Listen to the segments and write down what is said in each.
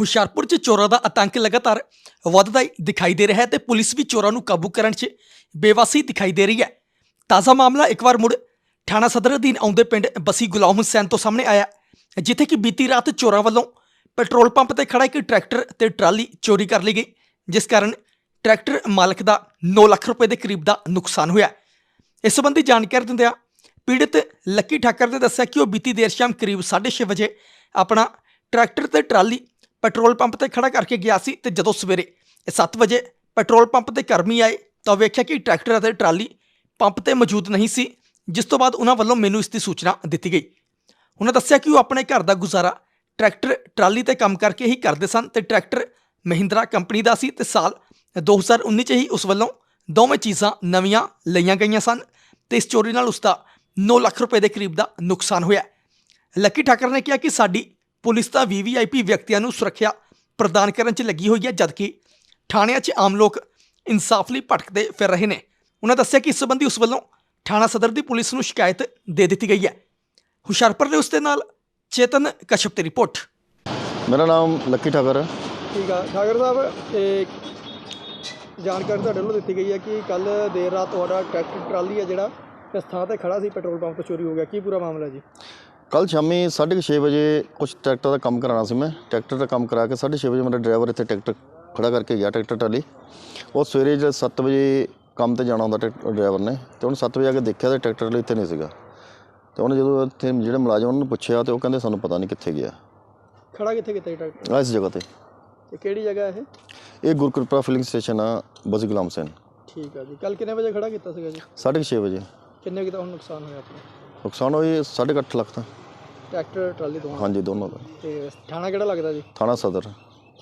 ਹੁਸ਼ਿਆਰਪੁਰ 'ਚ ਚੋਰਾਂ ਦਾ ਆਤੰਕ ਲਗਾਤਾਰ ਵੱਧਦਾ ਹੀ ਦਿਖਾਈ ਦੇ ਰਿਹਾ ਹੈ ਤੇ ਪੁਲਿਸ ਵੀ ਚੋਰਾਂ ਨੂੰ ਕਾਬੂ ਕਰਨ 'ਚ ਬੇਵਾਸੀ ਦਿਖਾਈ ਦੇ ਰਹੀ ਹੈ। ਤਾਜ਼ਾ ਮਾਮਲਾ ਇੱਕ ਵਾਰ ਮੁੜ ਥਾਣਾ ਸਦਰ ਅਧੀਨ ਆਉਂਦੇ ਪਿੰਡ ਬਸੀ ਗੁਲਾਮ ਹੁਸੈਨ ਤੋਂ ਸਾਹਮਣੇ ਆਇਆ ਜਿੱਥੇ ਕਿ ਬੀਤੀ ਰਾਤ ਚੋਰਾਂ ਵੱਲੋਂ ਪੈਟਰੋਲ ਪੰਪ ਤੇ ਖੜਾ ਇੱਕ ਟਰੈਕਟਰ ਤੇ ਟਰਾਲੀ ਚੋਰੀ ਕਰ ਲਈ ਗਈ, ਜਿਸ ਕਾਰਨ ਟਰੈਕਟਰ ਮਾਲਕ ਦਾ 9 ਲੱਖ ਰੁਪਏ ਦੇ ਕਰੀਬ ਦਾ ਨੁਕਸਾਨ ਹੋਇਆ ਇਸ ਸੰਬੰਧੀ ਜਾਣਕਾਰੀ ਦਿੰਦਿਆਂ ਪੀੜਤ ਲੱਕੀ ਠਾਕਰ ਨੇ ਦੱਸਿਆ ਕਿ ਉਹ ਬੀਤੀ ਦੇਰ ਸ਼ਾਮ ਕਰੀਬ 6:30 ਵਜੇ ਆਪਣਾ ਟਰੈਕਟਰ ਤੇ ਟਰਾਲੀ ਪੈਟਰੋਲ ਪੰਪ ਤੇ ਖੜਾ ਕਰਕੇ ਗਿਆ ਸੀ ਤੇ ਜਦੋਂ ਸਵੇਰੇ 7 ਵਜੇ ਪੈਟਰੋਲ ਪੰਪ ਤੇ ਕਰਮੀ ਆਏ ਤਾਂ ਵੇਖਿਆ ਕਿ ਟਰੈਕਟਰ ਅਤੇ ਟਰਾਲੀ ਪੰਪ ਤੇ ਮੌਜੂਦ ਨਹੀਂ ਸੀ, ਜਿਸ ਤੋਂ ਬਾਅਦ ਉਹਨਾਂ ਵੱਲੋਂ ਮੈਨੂੰ ਇਸ ਦੀ ਸੂਚਨਾ ਦਿੱਤੀ ਗਈ। ਉਹਨਾਂ ਦੱਸਿਆ ਕਿ ਉਹ ਆਪਣੇ ਘਰ ਦਾ ਗੁਜ਼ਾਰਾ ਟਰੈਕਟਰ, ਟਰਾਲੀ ਤੇ ਕੰਮ ਕਰਕੇ ਹੀ ਕਰਦੇ ਸਨ ਤੇ ਟਰੈਕਟਰ ਮਹਿੰਦਰਾ ਕੰਪਨੀ ਦਾ ਸੀ ਤੇ ਸਾਲ 2019 ਚ ਹੀ ਉਸ ਵੱਲੋਂ ਦੋਵੇਂ ਚੀਜ਼ਾਂ ਨਵੀਆਂ ਲਈਆਂ ਗਈਆਂ ਸਨ ਤੇ ਇਸ ਚੋਰੀ ਨਾਲ ਉਸ ਦਾ 9 ਲੱਖ ਰੁਪਏ ਦੇ ਕਰੀਬ ਦਾ ਨੁਕਸਾਨ ਹੋਇਆ। ਲੱਕੀ ਠਾਕਰ ਨੇ ਕਿਹਾ ਕਿ ਸਾਡੀ ਪੁਲਿਸ ਤਾਂ ਵੀਵੀਆਈਪੀ ਵਿਅਕਤੀਆਂ ਨੂੰ ਸੁਰੱਖਿਆ ਪ੍ਰਦਾਨ ਕਰਨ 'ਚ ਲੱਗੀ ਹੋਈ ਹੈ ਜਦਕਿ ਥਾਣਿਆਂ 'ਚ ਆਮ ਲੋਕ ਇਨਸਾਫ ਲਈ ਭਟਕਦੇ ਫਿਰ ਰਹੇ ਨੇ। ਉਹਨਾਂ ਦੱਸਿਆ ਕਿ ਇਸ ਸੰਬੰਧੀ ਉਸ ਵੱਲੋਂ ਥਾਣਾ ਸਦਰ ਦੀ ਪੁਲਿਸ ਨੂੰ ਸ਼ਿਕਾਇਤ ਦੇ ਦਿੱਤੀ ਗਈ ਹੈ। ਹੁਸ਼ਿਆਰਪੁਰ ਦੇ ਉਸ ਦੇ ਨਾਲ ਚੇਤਨ ਕਸ਼ਪ ਦੀ ਰਿਪੋਰਟ। ਮੇਰਾ ਨਾਮ ਲੱਕੀ ਠਾਕਰ ਹੈ। ਠੀਕ ਆ ਠਾਕਰ ਸਾਹਿਬ ਇਹ ਜਾਣਕਾਰੀ ਤੁਹਾਡੇ ਵੱਲੋਂ ਦਿੱਤੀ ਗਈ ਹੈ ਕਿ ਕੱਲ ਦੇਰ ਰਾਤ ਤੁਹਾਡਾ ਟਰੈਕਟਰ ਟਰਾਲੀ ਹੈ ਜਿਹੜਾ ਇਸ ਥਾਂ ਤੇ ਖੜਾ ਸੀ ਪੈਟਰੋਲ ਪੰਪ ਤੋਂ ਚੋਰੀ ਹੋ ਗਿਆ। ਕੀ ਪੂਰਾ ਮਾਮਲਾ ਜੀ? ਕੱਲ ਸ਼ਾਮੀ 6:30 ਵਜੇ ਕੁਝ ਟਰੈਕਟਰ ਦਾ ਕੰਮ ਕਰਾਉਣਾ ਸੀ ਮੈਂ। ਟਰੈਕਟਰ ਦਾ ਕੰਮ ਕਰਾ ਕੇ 6:30 ਵਜੇ ਮੇਰਾ ਡਰਾਈਵਰ ਇੱਥੇ ਟਰੈਕਟਰ ਖੜਾ ਕਰਕੇ ਗਿਆ ਟਰੈਕਟਰ ਟਰਾਲੀ ਉਹ ਸਵੇਰੇ ਜਦ 7 ਵਜੇ ਕੰਮ ਤੇ ਜਾਣਾ ਹੁੰਦਾ ਡਰਾਈਵਰ ਨੇ ਤੇ ਉਹਨੇ 7 ਵਜੇ ਆ ਕੇ ਦੇਖਿਆ ਤੇ ਟਰੈਕਟਰ ਟਰਾਲੀ ਇੱਥੇ ਨਹੀਂ ਸੀਗਾ। ਤੇ ਉਹਨੇ ਜਦੋਂ ਇੱਥੇ ਜਿਹੜੇ ਮੁਲਾਜ਼ਮ ਉਹਨਾਂ ਨੂੰ ਪੁੱਛਿਆ ਤੇ ਉਹ ਕਹਿੰਦੇ ਸਾਨੂੰ ਪਤਾ ਨਹੀਂ ਕਿੱਥੇ ਗਿਆ। ਖੜਾ ਕਿੱਥੇ ਕਿੱਥੇ ਟਰੈਕਟਰ? ਆ ਇਸ ਜਗ੍ਹਾ ਤੇ। ਤੇ ਕਿਹੜੀ ਜਗ੍ਹਾ ਇਹ? ਇਹ ਗੁਰਕਿਰਪਾ ਫਿਲਿੰਗ ਸਟੇਸ਼ਨ ਆ ਬਸੀ ਗੁਲਾਮ ਹੁਸੈਨ ਠੀਕ ਆ ਜੀ। ਕੱਲ ਕਿੰਨੇ ਵਜੇ ਖੜਾ ਕੀਤਾ ਸੀਗਾ ਜੀ? 6:30 ਵਜੇ। ਕਿੰਨੇ ਕੁ ਦਾ ਹੁਣ ਨੁਕਸਾਨ ਹੋਇਆ ਆਪਣਾ? ਨੁਕਸਾਨ ਹੋਈ 8.5 ਲੱਖ ਦਾ। ਟਰੈਕਟਰ ਟਰਾਲੀ ਦੋਵਾਂ। ਹਾਂਜੀ ਦੋਨੋਂ ਦਾ। ਤੇ ਥਾਣਾ ਕਿਹੜਾ ਲੱਗਦਾ ਜੀ? ਥਾਣਾ ਸਦਰ।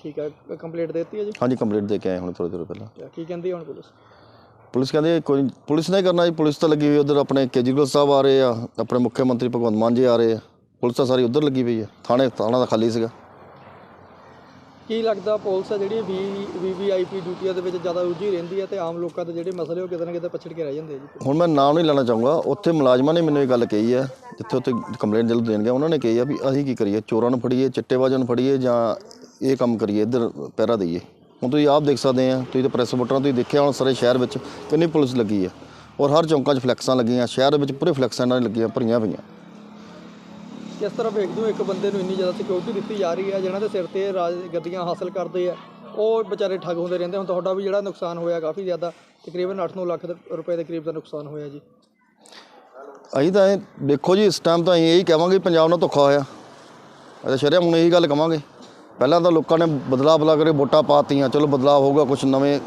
ਠੀਕ ਆ ਕੰਪਲੀਟ ਦਿੱਤੀ ਹੈ ਜੀ? ਹਾਂਜੀ ਕੰਪਲੀਟ ਦੇ ਕੇ ਆਏ ਹੁਣ ਥੋੜੀ ਦੇਰ ਪਹਿਲਾਂ। ਕੀ ਕਹਿੰਦੀ ਹੁਣ ਪੁਲਿਸ? ਪੁਲਿਸ ਕਹਿੰਦੀ ਹੈ ਕੋਈ ਪੁਲਿਸ ਨੇ ਕਰਨਾ ਜੀ ਪੁਲਿਸ ਤਾਂ ਲੱਗੀ ਹੋਈ ਉਧਰ ਆਪਣੇ ਕੇਜਰੀਵਾਲ ਸਾਹਿਬ ਆ ਰਹੇ ਆ ਆਪਣੇ ਮੁੱਖ ਮੰਤਰੀ ਭਗਵੰਤ ਮਾਨ ਜੀ ਆ ਰਹੇ ਆ। ਪੁਲਿਸ ਤਾਂ ਸਾਰੀ ਉਧਰ ਲੱਗੀ ਪਈ ਆ ਥਾਣੇ ਥਾਣਾ ਤਾਂ ਖਾਲੀ ਸੀਗਾ। ਕੀ ਲੱਗਦਾ ਪੁਲਿਸ ਆ ਜਿਹੜੀ ਵੀ ਵੀਵੀਆਈਪੀ ਡਿਊਟੀਆਂ ਦੇ ਵਿੱਚ ਜ਼ਿਆਦਾ ਰੁੱਝੀ ਰਹਿੰਦੀ ਹੈ ਤੇ ਆਮ ਲੋਕਾਂ ਦੇ ਜਿਹੜੇ ਮਸਲੇ ਉਹ ਕਿਤੇ ਨਾ ਕਿਤੇ ਪਛੜ ਕੇ ਰਹਿ ਜਾਂਦੇ ਜੀ? ਹੁਣ ਮੈਂ ਨਾਮ ਨਹੀਂ ਲੈਣਾ ਚਾਹੂੰਗਾ ਉੱਥੇ ਮੁਲਾਜ਼ਮਾਂ ਨੇ ਮੈਨੂੰ ਇਹ ਗੱਲ ਕਹੀ ਹੈ ਜਿੱਥੇ ਉੱਥੇ ਕੰਪਲੇਂਟ ਜਦੋਂ ਦੇਣ ਗਿਆ, ਉਹਨਾਂ ਨੇ ਕਹੀ ਆ ਵੀ ਅਸੀਂ ਕੀ ਕਰੀਏ? ਚੋਰਾਂ ਨੂੰ ਫੜੀਏ, ਚਿੱਟੇਬਾਜ਼ਾਂ ਨੂੰ ਫੜੀਏ ਜਾਂ ਇਹ ਕੰਮ ਕਰੀਏ, ਇੱਧਰ ਪਹਿਰਾ ਦਈਏ? ਹੁਣ ਤੁਸੀਂ ਆਪ ਦੇਖ ਸਕਦੇ ਆ, ਤੁਸੀਂ ਤਾਂ ਪ੍ਰੈਸ ਰਿਪੋਰਟਰਾਂ ਤੁਸੀਂ ਦੇਖਿਆ ਹੁਣ ਸਾਰੇ ਸ਼ਹਿਰ ਵਿੱਚ ਕਿੰਨੀ ਪੁਲਿਸ ਲੱਗੀ ਹੈ ਔਰ ਹਰ ਚੌਂਕਾਂ 'ਚ ਫਲੈਕਸਾਂ ਲੱਗੀਆਂ, ਸ਼ਹਿਰ ਵਿੱਚ ਪੂਰੇ ਫਲੈਕਸਾਂ ਨਾਲ ਲੱਗੀਆਂ, ਭਰੀਆਂ ਪਈਆਂ। ਇਸ ਤਰ੍ਹਾਂ ਵੇਖਦੇ ਹੋ ਇੱਕ ਬੰਦੇ ਨੂੰ ਇੰਨੀ ਜ਼ਿਆਦਾ ਸਿਕਿਉਰਿਟੀ ਦਿੱਤੀ ਜਾ ਰਹੀ ਹੈ, ਜਿਹਨਾਂ ਦੇ ਸਿਰ ਤੇ ਰਾਜ ਗੱਦੀਆਂ ਹਾਸਲ ਕਰਦੇ ਆ, ਉਹ ਵਿਚਾਰੇ ਠੱਗ ਹੁੰਦੇ ਰਹਿੰਦੇ ਹੁਣ ਤੁਹਾਡਾ ਵੀ ਜਿਹੜਾ ਨੁਕਸਾਨ ਹੋਇਆ ਕਾਫੀ ਜ਼ਿਆਦਾ, ਤਕਰੀਬਨ 8-9 ਲੱਖ ਰੁਪਏ ਦੇ ਕਰੀਬ ਦਾ ਨੁਕਸਾਨ ਹੋਇਆ ਜੀ। ਅਸੀਂ ਤਾਂ ਇਹ ਦੇਖੋ ਜੀ ਇਸ ਟਾਈਮ ਤਾਂ ਅਸੀਂ ਇਹੀ ਕਹਾਂਗੇ ਪੰਜਾਬ ਨਾਲ ਧੋਖਾ ਹੋਇਆ। ਅਸੀਂ ਸ਼ਰਿਆਮ ਹੁਣ ਇਹੀ ਗੱਲ ਕਵਾਂਗੇ। ਪਹਿਲਾਂ ਤਾਂ ਲੋਕਾਂ ਨੇ ਬਦਲਾਅ ਬਦਲਾ ਕੇ ਵੋਟਾਂ ਪਾਤੀਆਂ। ਚਲੋ ਬਦਲਾਅ ਹੋਊਗਾ ਕੁਝ ਨਵੇਂ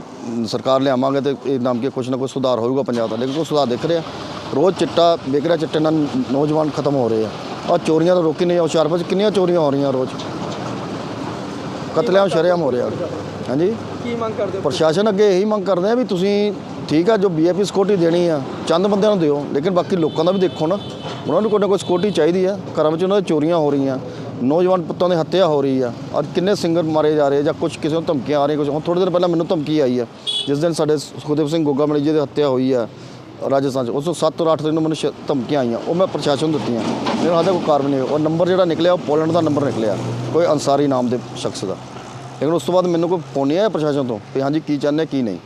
ਸਰਕਾਰ ਲਿਆਵਾਂਗੇ ਤੇ ਇਹ ਨਾਮ ਕੇ ਕੁਝ ਨਾ ਕੁਝ ਸੁਧਾਰ ਹੋਊਗਾ ਪੰਜਾਬ ਦਾ। ਲੇਕਿਨ ਕੋਈ ਸੁਧਾਰ ਦਿਖ ਰਿਹਾ। ਰੋਜ਼ ਚਿੱਟਾ ਵਿਕ ਰਿਹਾ ਚਿੱਟੇ ਨਾਲ ਨੌਜਵਾਨ ਖਤਮ ਹੋ ਰਹੇ ਆ। ਆ ਚੋਰੀਆਂ ਤਾਂ ਰੋਕੀ ਨਹੀਂ ਹੁਸ਼ਿਆਰਪੁਰ 'ਚ ਕਿੰਨੀਆਂ ਚੋਰੀਆਂ ਹੋ ਰਹੀਆਂ ਰੋਜ਼। ਕਤਲੇਆਮ ਸ਼ਰਿਆਮ ਹੋ ਰਿਹਾ। ਹਾਂਜੀ? ਕੀ ਮੰਗ ਕਰਦੇ ਹੋ? ਪ੍ਰਸ਼ਾਸਨ ਅੱਗੇ ਇਹੀ ਮੰਗ ਕਰਦੇ ਆ ਵੀ ਤੁਸੀਂ ਠੀਕ ਆ, ਜੋ ਬੀਐਫਪੀ ਸਿਕਿਉਰਿਟੀ ਦੇਣੀ ਆ, ਚੰਦ ਬੰਦਿਆਂ ਨੂੰ ਦਿਓ, ਲੇਕਿਨ ਬਾਕੀ ਲੋਕਾਂ ਦਾ ਵੀ ਦੇਖੋ ਨਾ, ਉਹਨਾਂ ਨੂੰ ਕੋਈ ਨਾ ਕੋਈ ਸਿਕਿਉਰਿਟੀ ਚਾਹੀਦੀ ਆ, ਘਰਾਂ ਵਿੱਚ ਉਹਨਾਂ ਦੀ ਚੋਰੀਆਂ ਹੋ ਰਹੀਆਂ, ਨੌਜਵਾਨ ਪੁੱਤਾਂ ਦੀ ਹੱਤਿਆ ਹੋ ਰਹੀ ਆ, ਔਰ ਕਿੰਨੇ ਸਿੰਗਰ ਮਾਰੇ ਜਾ ਰਹੇ ਜਾਂ ਕੁਝ ਕਿਸੇ ਨੂੰ ਧਮਕੀਆਂ ਆ ਰਹੀਆਂ ਕੁਝ ਹੁਣ ਥੋੜੀ ਦਿਨ ਪਹਿਲਾਂ ਮੈਨੂੰ ਧਮਕੀ ਆਈ ਆ, ਜਿਸ ਦਿਨ ਸਾਡੇ ਸੁਖਦੇਵ ਸਿੰਘ ਗੋਗਾ ਮਣੀ ਜੀ ਦੀ ਹੱਤਿਆ ਹੋਈ ਆ, ਰਾਜਸਥਾਨ 'ਚ। ਉਸ ਤੋਂ 7 ਔਰ 8 ਦਿਨ ਨੂੰ ਮੈਨੂੰ ਸ਼- ਧਮਕੀਆਂ ਆਈਆਂ, ਉਹ ਮੈਂ ਪ੍ਰਸ਼ਾਸਨ ਨੂੰ ਦਿੱਤੀਆਂ ਲੇਕਿਨ ਹਾਲੇ ਕੋਈ ਕਾਰਵਾਈ ਨਹੀਂ ਹੋਈ ਉਹ ਨੰਬਰ ਜਿਹੜਾ ਨਿਕਲਿਆ, ਉਹ ਪੋਲੈਂਡ ਦਾ ਨੰਬਰ ਨਿਕਲਿਆ, ਕੋਈ ਅੰਸਾਰੀ ਨਾਮ ਦੇ ਸ਼ਖਸ ਦਾ। ਲੇਕਿਨ ਉਸ ਤੋਂ ਬਾਅਦ ਮੈਨੂੰ ਕੋਈ ਫੋਨ ਨਹੀਂ ਆਇਆ ਪ੍ਰਸ਼ਾਸਨ ਤੋਂ, ਵੀ ਹਾਂਜੀ, ਕੀ ਚਾਹੁੰਦੇ ਕੀ ਨਹੀਂ।